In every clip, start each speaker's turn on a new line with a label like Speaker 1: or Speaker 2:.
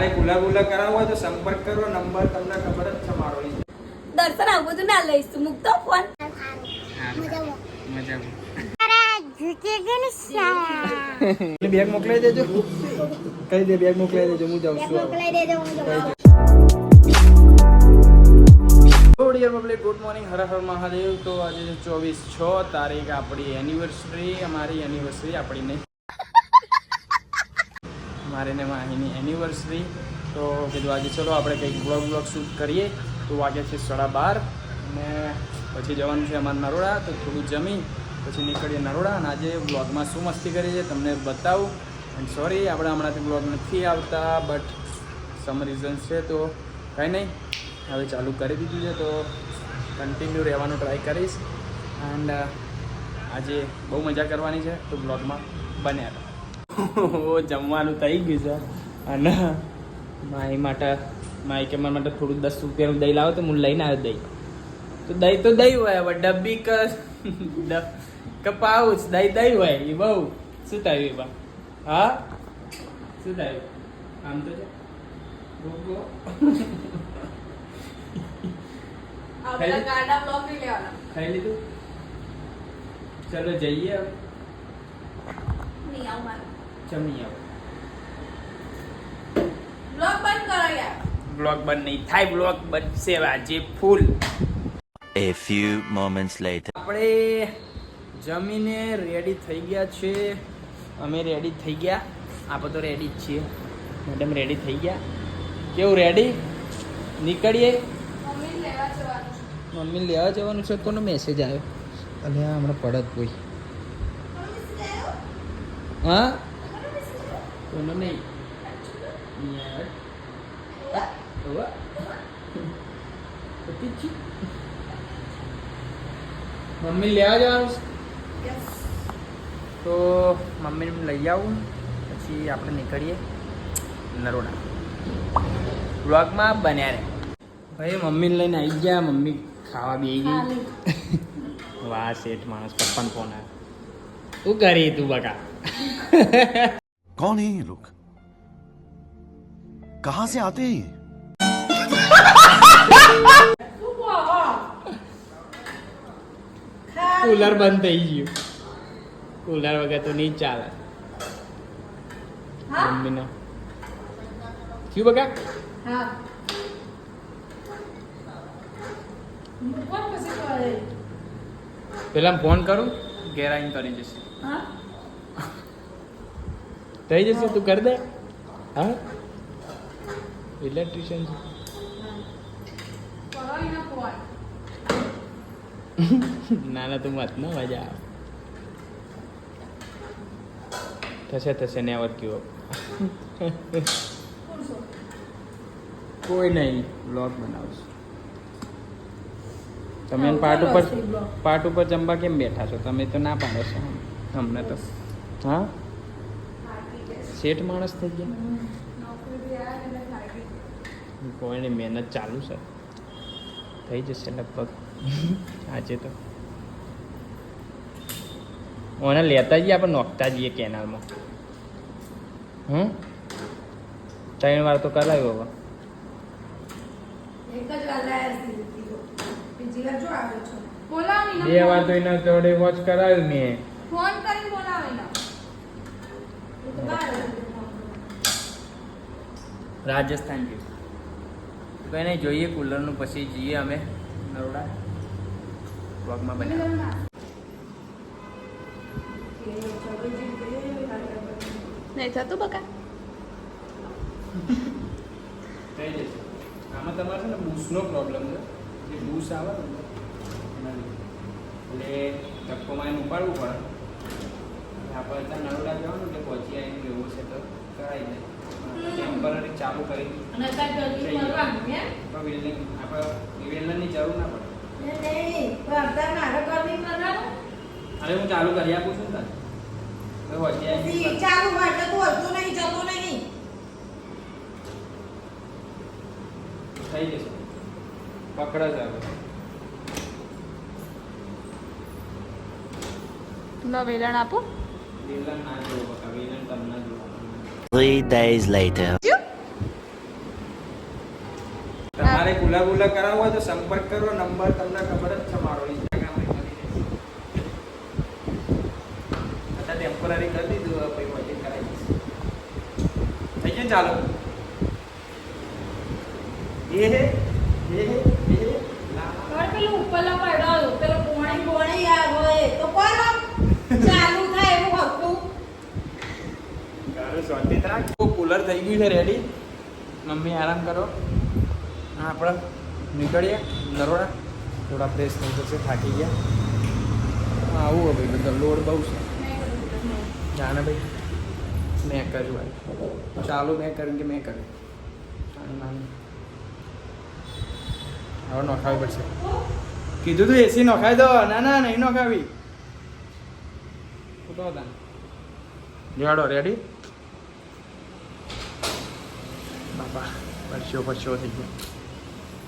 Speaker 1: તમારે કુલર બુલર કરાવવું હોય તો સંપર્ક કરો નંબર તમને ખબર જ છે મારો ઈ.
Speaker 2: દર્શન આવું બધું ના લઈશ મૂકતો ફોન
Speaker 1: મજામાં બેગ મોકલાઈ દેજો. કઈ દે બેગ મોકલાઈ દેજો હું જાઉં છું. ગુડ યર પબ્લિક ગુડ મોર્નિંગ હર હર મહાદેવ. તો આજે ચોવીસ છ તારીખ આપણી એનિવર્સરી અમારી એનિવર્સરી આપણી નહીં મારે ને માહીની એનિવર્સરી તો કીધું આજે ચલો આપણે કંઈક બ્લોગ બ્લોગ શૂટ કરીએ. તો વાગે છે સાડા બાર અને પછી જવાનું છે અમારે નરોડા. તો થોડું જમી, પછી નીકળીએ નરોડા અને આજે બ્લોગમાં શું મસ્તી કરી છે તમને બતાવું. એન્ડ સોરી આપણે હમણાંથી બ્લોગ નથી આવતા બટ સમ રીઝન્સ છે તો કંઈ નહીં. હવે ચાલુ કરી દીધું છે તો કન્ટિન્યુ રહેવાનું ટ્રાય કરીશ. એન્ડ આજે બહુ મજા કરવાની છે તો બ્લોગમાં બન્યા રહો. જમવાનું થઈ ગયું છે. અને મારી માટે મારી કે મારા માટે થોડું દસ રૂપિયાનું દહીં લાવો તો હું લઈને આવ્યો દહીં. તો દહીં તો દહીં હોય હવે ડબ્બી ક ડ- કે પાઉચ દહીં દહીં હોય એ બહુ. શું થયું એમાં હા? શું થયું? આમ તો ખાઈ લીધું? ચલો જઈએ.
Speaker 2: નહીં આવું
Speaker 1: જમી આવો
Speaker 2: બ્લોક બંધ કરો યાર.
Speaker 1: બ્લોગ બંધ નહીં થાય બ્લોગ બનશે આજે ફૂલ.
Speaker 3: A few moments later.
Speaker 1: આપણે જમીને રેડી થઈ ગયા છે. અમે રેડી થઈ ગયા. આપણે તો રેડી જ છીએ. મેડમ રેડી થઈ ગયા. કેવું રેડી નીકળીએ.
Speaker 2: મમ્મી લેવા જવાનું છે.
Speaker 1: મમ્મી લેવા જવાનું છે? કોનો મેસેજ આવ્યો? અને આ હમણાં પડત કોઈ. હા? કોનો નહીં યાર Ủa પતી છે. મમ્મી લેવા જવાનું તો મમ્મીને લઈ આવું પછી આપણે નીકળીએ નરોડા બ્લોગમાં બન્યા રહે ભાઈ મમ્મીને લઈને આવી ગયા મમ્મી ખાવા બેસી ગઈ વાહ શેઠ માણસ પપ્પાને ફોન આવ્યો શું કરી તું બકા
Speaker 3: कौन है ये लोग कहां से आते हैं ये?
Speaker 1: કુલર બંધ થઈ ગયું કુલર વગર તો નહીં ચાલે
Speaker 2: હા
Speaker 1: મમ્મીને શું બકા
Speaker 2: હા કોણ પછી કરે
Speaker 1: પેલા ફોન કરું ઘેર આવીને કરી જશે
Speaker 2: હા
Speaker 1: થઈ જશે તું કરી દે. હા? ઇલેક્ટ્રિશિયન છે. ના ના તું મત ના મજા આવે થશે થશે ને આવત કયો કોઈ નહીં બ્લોગ બનાવશું. તમે એમ પાર્ટ ઉપર પાર્ટ ઉપર જમવા કેમ બેઠા છો? તમે તો ના પાડો છો. અમને તો. હા? શેઠ માણસ થઈ ગયા? કોઈની મહેનત ચાલુ છે? થઈ જશે લગભગ. આજે તો. ઓને લેતા જઈએ આપણે નોખતા જઈએ કેનાલમાં. હમ? ત્રણ વાર તો કરાવ્યો હવે. બે વાર તો એના જોડે વોચ કરાવ્યું મેં.
Speaker 2: ફોન કરીને બોલાવી ના એ તો બહાર હતી ફોન.
Speaker 1: રાજસ્થાન જેવું. કંઈ નહીં જોઈએ કુલરનું પછી જઈએ અમે નરોડા બ્લોગમાં બન્યા
Speaker 2: નહીં થતું બકા?
Speaker 1: થઈ જશે. આમાં તમારે છે ને બૂસનો પ્રોબ્લેમ છે. જે બૂસ આવે ને એટલે ધક્કો મારીને ઉપાડવું પડે. આપણે ત્યાં નરોડા જવાનું એટલે પહોંચી આવીને એવું છે તો કરાવી દે ટેમ્પરરી ચાલુ કરી.
Speaker 2: અને અત્યારે જલ્દી કરવાનું હે
Speaker 1: બિલ્ડિંગ આપણે વેલરની જરૂર ના પડે.
Speaker 2: નહીં પણ અત્યારે મારે કરવી કરવાનું
Speaker 1: હવે હું ચાલુ કરી આપું છું તને. પહોંચી
Speaker 2: ચાલુ નહીં જતું નહીં.
Speaker 1: થઈ જશે. પકડે જ
Speaker 2: લો વેલણ આપું?
Speaker 3: Three days later.
Speaker 1: તમારે ગુલા ગુલા કરાવવા હોય તો સંપર્ક કરો, નંબર તમને ખબર જ છે મારો ઇન્સ્ટાગ્રામ અત્યારે ટેમ્પરરી કરી દીધું પછી મજે કરાવી દઈશ. થઈ ગયું ચાલો? એ શાંતિથી રાખ. કુલર થઈ ગયું છે રેડી મમ્મી આરામ કરો. હા આપણે નીકળીએ. દરોડા. થોડા ફ્રેશ થઈ જશે થાકી ગયા. હા, આવું હવે બધા લોડ બહુ છે. જાણે ભાઈ. મેં કર્યું ભાઈ ચાલુ મેં કર્યું કે મેં કર્યું? હવે નોખાવી પડશે. કીધું તું એસી નોખાવી દો. ના ના નહીં નોખાવી. ફૂટો હતા રેડી? બાપા પરસ્યો પરસ્યો થઈ ગયો.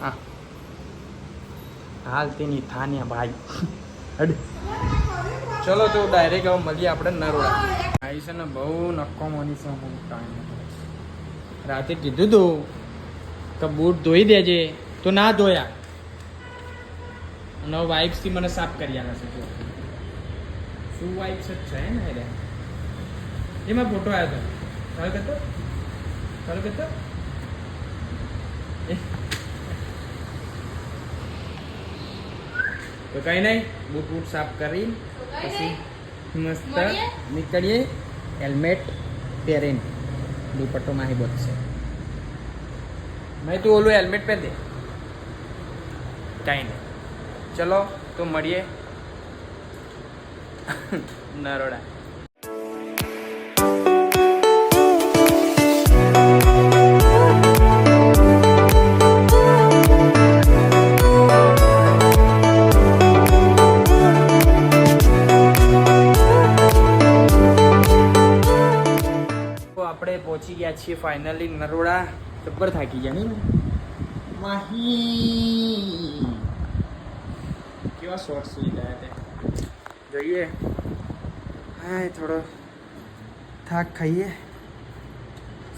Speaker 1: હા. હાલ તેની થાન્યા ભાઈ. હડ. ચલો તો ડાયરેક્ટ હવે મળીએ આપણે નરોડા. આવી છે ને બહુ નક્કો મોની છે હું કાંઈ રાતે કીધું તું કે બૂટ ધોઈ દેજે. તો ના ધોયા. અને વાઇપ્સથી મને સાફ કરી આલે છે શું વાઇપ્સ જ છે ને એમાં ફોટો આવ્યો હતો કાલ કહેતો કાલ કરતો? એ. તો કઈ નહીં બૂટ બૂટ સાફ કરી પછી મસ્ત નીકળીએ. હેલ્મેટ પહેરીને દુપટ્ટો માહી બચશે મેં તું ઓલું હેલ્મેટ પહેર દે. કાંઈ નહીં ચલો તો મળીએ. નરોડા. છીએ ફાઇનલી નરોડા જબ્બર થાકી ગયા, નહીં માહી. કેવા શોર્ટ સુઈ ગયા તે? જોઈએ. હા થોડો થાક ખાઈએ.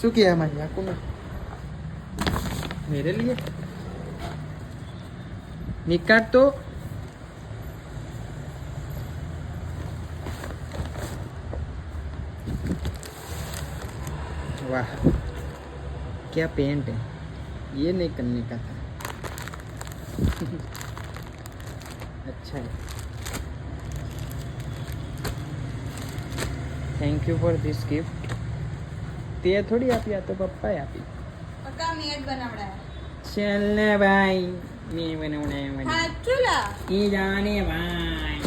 Speaker 1: શું કહે માહી આકું મેરે લીએ નિકાટ તો वाह क्या पेंट है ये नहीं करने का था अच्छा है thank you for this gift તે થોડી આપી આ તો પપ્પાએ આપી
Speaker 2: પક્કા મેટ બનાવડાયા
Speaker 1: ચલ ને ભાઈ મેં બનાવડાય
Speaker 2: સાચું લા
Speaker 1: એ જાને ભાઈ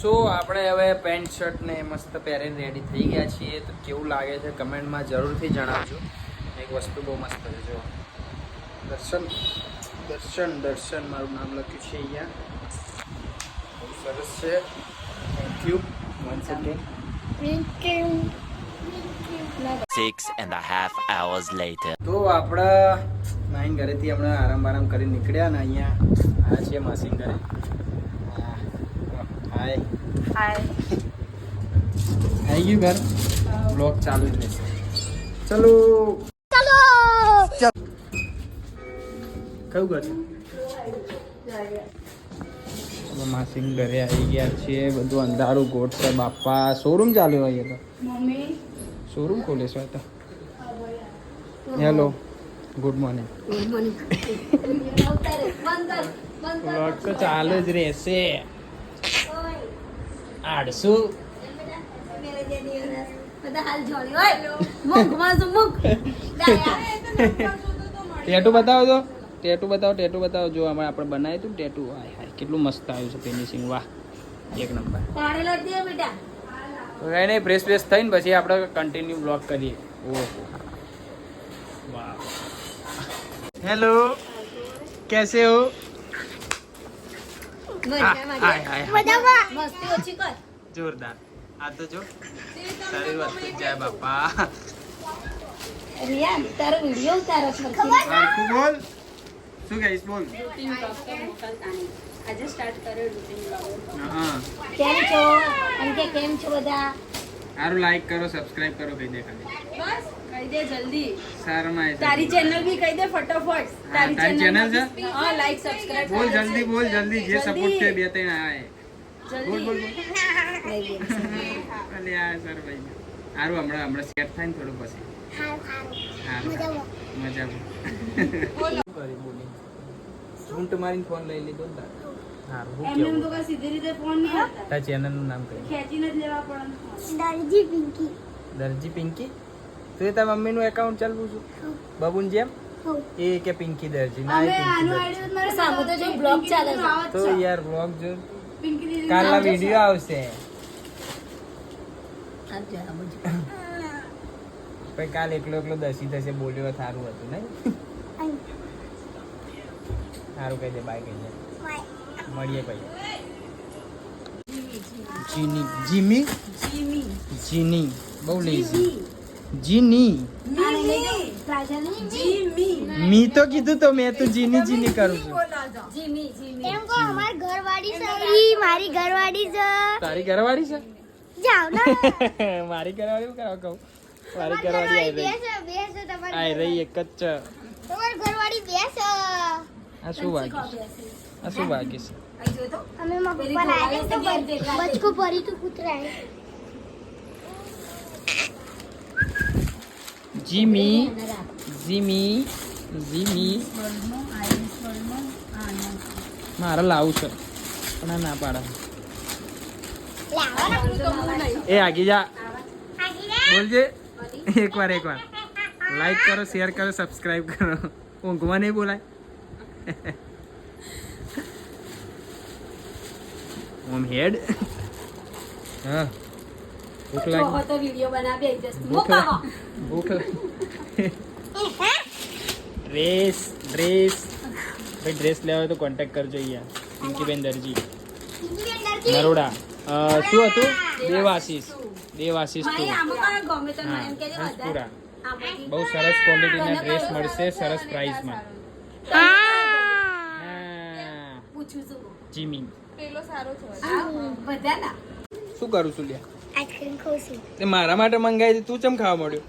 Speaker 1: સો આપણે હવે પેન્ટ શર્ટ ને મસ્ત પહેરીને રેડી થઈ ગયા છીએ. તો કેવું લાગે છે કમેન્ટમાં જરૂરથી જણાવજો. એક વસ્તુ બહુ મસ્ત છે જો દર્શન દર્શન દર્શન મારું નામ લખ્યું છે અહીંયા. બહુ સરસ છે. Thank you one second
Speaker 3: Six and a half hours later.
Speaker 1: તો આપણા નાઈન ઘરેથી હમણાં આરામ આરામ કરી નીકળ્યા ને અહીંયા. આ છે માસી ઘરે. હાય
Speaker 2: હાય
Speaker 1: આવી ગયું ઘર બ્લોગ ચાલુ જ રહેશે ચલો કયું ઘર છે માસી ઘરે આવી ગયા છીએ બધું અંધારું ગોટ છે બાપા શોરૂમ ચાલ્યો હોય તો શોરૂમ ખોલે છે તો હેલો ગુડ મોર્નિંગ બ્લોગ તો ચાલુ જ રહેશે આડસુ ટેટુ બતાવો તો. ટેટુ બતાવો ટેટુ બતાવો. જો અમારે આપણે બનાવ્યું હતું ટેટુ. હાય હાય કેટલું મસ્ત આવ્યું છે ફિનિશિંગ વાહ એક નંબર. કઈ નહીં પ્રેસ પ્રેસ થઈને પછી આપણે કન્ટિન્યુ બ્લોક કરીએ. ઓહો. વાહ. હેલો કેસે હો હાય હાય
Speaker 2: મસ્તી ઓછી કર
Speaker 1: જોરદાર. આ તો જો. સારી વસ્તુ જ બાપા.
Speaker 2: રિયા તારો વિડિયો ઉતારો છે
Speaker 1: બોલ. શું કહીશ બોલ.
Speaker 2: આજે સ્ટાર્ટ કર્યો રૂટીન બ્લોગ
Speaker 1: હા.
Speaker 2: કેમ છો? એમ કે કેમ છો બધા?
Speaker 1: સારું લાઈક કરો સબસ્ક્રાઇબ કરો કહી દે ખાલી
Speaker 2: બસ. કહી દે જલ્દી.
Speaker 1: શરમાય
Speaker 2: તારી ચેનલ બી કહી દે ફટાફટ.
Speaker 1: તારી
Speaker 2: ચેનલ
Speaker 1: છે?
Speaker 2: હા લાઈક સબસ્ક્રાઇબ
Speaker 1: બોલ જલ્દી બોલ જલ્દી જે સપોર્ટ છે બે ત્રણ આય. બોલ બોલ બોલ. અલે આ સર ભાઈ. સારું હમણાં હમણાં સેટ થાય ને થોડું પછી. હારું મજામાં. કરી બોલી? ઝૂંટ મારીને ફોન લઈ લીધો ને તારે. ચેનલ ચેનલનું નામ કહી
Speaker 4: દરજી પિંકી.
Speaker 1: દરજી પિંકી? તું એ તારા મમ્મીનું એકાઉન્ટ ચાલવું છું? બબુન જેમ? એ કે પિંકી દરજી ના
Speaker 4: તો જો blog ચાલે છે.
Speaker 1: તો યાર બ્લોગ જો. કાલના વીડિયો આવશે. પછી કાલ એકલો એકલો દસી થશે બોલ્યો સારું હતું નહીં? સારું કહી દે બાય કહી દે. મળીએ પછી. જીની જીમી.
Speaker 2: જીમી?
Speaker 1: જીની બહુ લેઝી જીની.
Speaker 2: જીમી
Speaker 1: મી તો કીધું તો મેં તો જીની જીની કરું છું.
Speaker 4: એમ કો અમાર ઘરવાળી છે. ઈ મારી ઘરવાળી છે.
Speaker 1: તારી ઘરવાળી છે?
Speaker 4: જાવ ના.
Speaker 1: મારી ઘરવાળી કરાવ કરવા કહું? મારી ઘરવાળી
Speaker 4: આવી
Speaker 1: આઈ રહી.
Speaker 4: છે છે
Speaker 1: આઈ રહી એક જ. છે
Speaker 4: તમાર ઘરવાળી બે છે?
Speaker 1: આ શું વાગીશ આ શું વાગીશ
Speaker 4: અમે માં પર લાગે તો બચકો પરી તો કૂતરા
Speaker 1: જીમી જીમી જીમી મારે લાવું છે. પણ ના પાડે. એ આગી જા બોલજે. એકવાર એકવાર. લાઈક કરો શેર કરો સબસ્ક્રાઇબ કરો. ઊંઘવા નહીં બોલાય. ઓમ હેડ હા. ભૂખ લાગી.
Speaker 2: તો વિડિયો બનાવી જસ્ટ
Speaker 1: ભૂખ ભૂખ લાગી. ડ્રેસ ડ્રેસ ભાઈ ડ્રેસ લેવા હોય તો કોન્ટેક્ટ કરજો અહીંયા. પિંકીબેન દરજી. નરોડા. શું હતું? દેવાશીષ. દેવાશીષ.
Speaker 2: આમાંથી
Speaker 1: બહુ સરસ ક્વોલિટીના ડ્રેસ મળશે સરસ પ્રાઇસમાં હા.
Speaker 2: પૂછું છું.
Speaker 1: જીમી. શું કરું છું લ્યા?
Speaker 4: આઈસ્ક્રીમ ખાઉં છું.
Speaker 1: તે મારા માટે મંગાવી છે તું ચમ ખાવા મળ્યો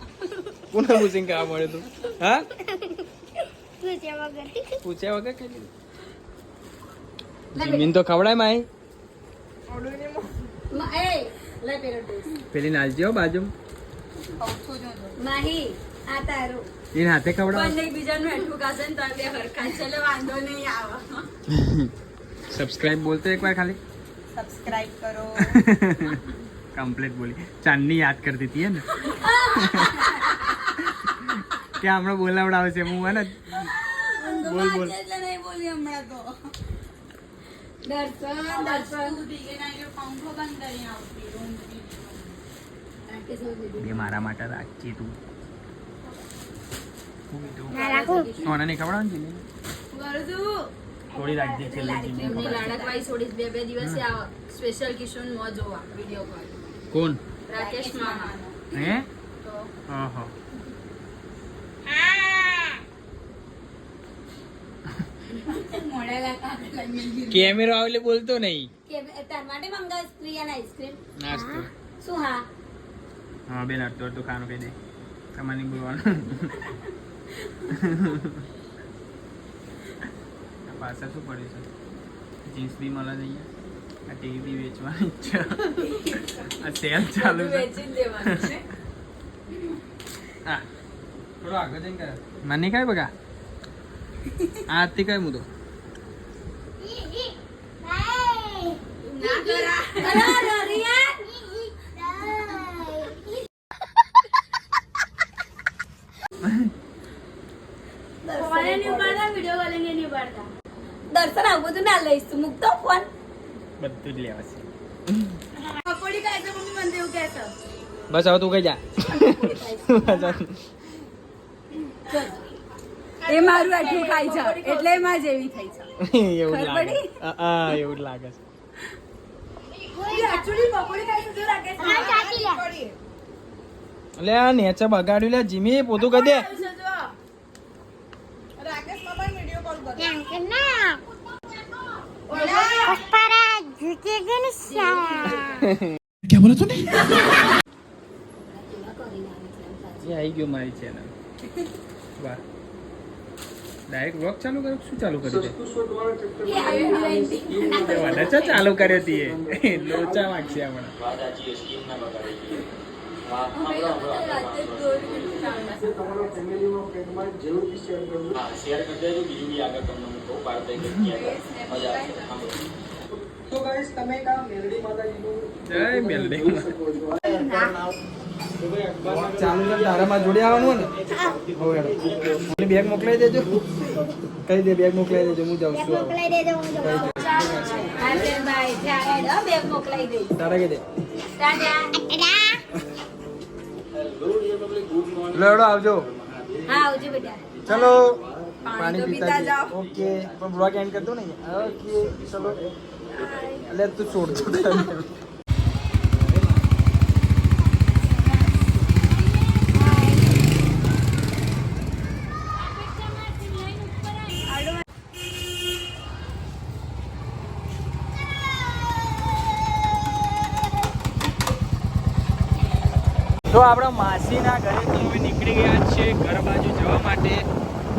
Speaker 1: કોને પૂછીને ખાવા મળ્યો તું? હા?
Speaker 4: પૂછ્યા વગર.
Speaker 1: પૂછ્યા વગર ખાઈ લીધું. જીમીન તો ખવડાય માય
Speaker 2: એ પેલો
Speaker 1: નાલજી હો બાજુ
Speaker 2: માહી આ તારું.
Speaker 1: એને હાથે ખવડાવ.
Speaker 2: એકબીજાનું હેઠું કાશે ને તારે હરખા છે વાંધો નહીં આવે.
Speaker 1: સબસ્ક્રાઇબ બોલતો એકવાર ખાલી.
Speaker 2: સબસ્ક્રાઇબ કરો.
Speaker 1: કમ્પ્લીટ બોલી. ચાંદની યાદ કરતી હતી ને? કે હમણાં છે હું મને ને? બોલ બોલ.
Speaker 2: એટલે નહીં બોલી હમણાં તો. દર્શન દર્શન.
Speaker 1: મારા માટે રાખજે તું.
Speaker 4: ના
Speaker 1: સોના નહીં ખવડાવવાનું છે થોડી રાખજે છેલ્લે.
Speaker 2: લાડકવાઈ છોડીશ બે બે દિવસે આ સ્પેશિયલ કિશન મો જોવા વીડિયો કોલ.
Speaker 1: કોણ?
Speaker 2: રાકેશ મામા.
Speaker 1: હે?
Speaker 2: તો.
Speaker 1: હા કેમેરો આવલે બોલતો નહીં.
Speaker 2: તાર માટે મંગાવ પ્રિયાના આઈસ્ક્રીમ
Speaker 1: નાસ્તો.
Speaker 2: શું હા?
Speaker 1: હા બેન અડધું અડધું ખાવાનું કહી દે. તમારે બોલવાનું. પાછા શું પડ્યું છે? જીન્સ બી મળે નહીં. આ ટીવી વેચવાની છે. આ સેલ ચાલુ છે.
Speaker 2: વેચી જ છે.
Speaker 1: હા. થોડો આગળ જઈને કર મને કાય બગા આ હતી કાય તો.
Speaker 2: ઉપાડતા દર્શન આવું બધું ના લઈશ. તું મૂકતો ફોન.
Speaker 1: બધું જ લેવાશે
Speaker 2: પકોડી ખાય તો મમ્મી મને એવું કહેતો
Speaker 1: બસ હવે તું કઈ જા.
Speaker 2: એ મારું આટલું ખાય છે એટલે એમાં જેવી થઈ છે.
Speaker 1: એવું લાગે? હા, એવું લાગે છે.
Speaker 2: છે
Speaker 4: લે.
Speaker 1: આ નેચે બગાડ્યું લે જીમી પોતું કરી દે.
Speaker 4: ના? પપ્પારા ઝૂકેગે ને સારા
Speaker 1: એ આવી ગયો મારી ચેનલ વાહ. ડાયરેક્ટ વર્ક ચાલુ કર્યો શું ચાલુ કર્યું તે વડાચા ચાલુ કર્યો તીએ લોચા વાગશે હમણાં. જય મેલડી. ચાલુ કર તારામાં જોડે આવવાનું ને? હો. હેડો. મને બેગ મોકલાઈ દેજો. કઈ દે બેગ મોકલાઈ દેજો હું જાઉં છું.
Speaker 4: મોકલાઈ દેજો હું જાઉં. છું.
Speaker 2: બેગ મોકલાઈ
Speaker 1: તારા દે. આવજો.
Speaker 2: હા આવજો બેટા
Speaker 1: ચલો.
Speaker 2: પાણી
Speaker 1: પીતા ઓકે. પણ બ્લોગ એન્ડ કરતો ને ઓકે ચલો. એટલે તું ചോദിച്ചു. તો આપણા માસીના ઘરેથી હવે નીકળી ગયા છે ઘર બાજુ જવા માટે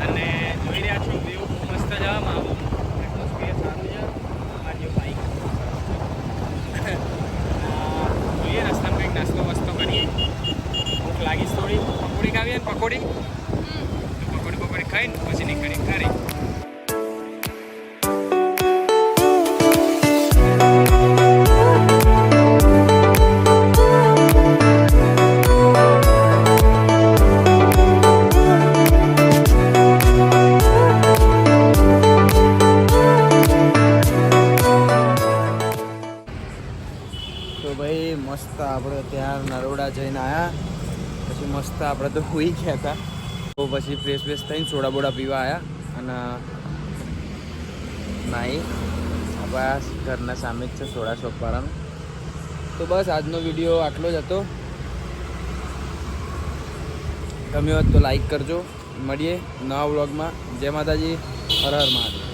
Speaker 1: અને આપણે ત્યાં નરોડા જઈને આવ્યા પછી મસ્ત આપણે તો હોઈ ગયા હતા. તો પછી ફ્રેશ ફ્રેશ થઈને સોડા બોડા પીવા આવ્યા અને નાઈ, આપણા ઘરના સામે જ છે સોડા શોપવાળાનું તો બસ આજનો વીડિયો આટલો જ હતો. ગમ્યો હોત તો લાઈક કરજો. મળીએ નવા વ્લોગમાં જય માતાજી. હર હર મહાદેવ.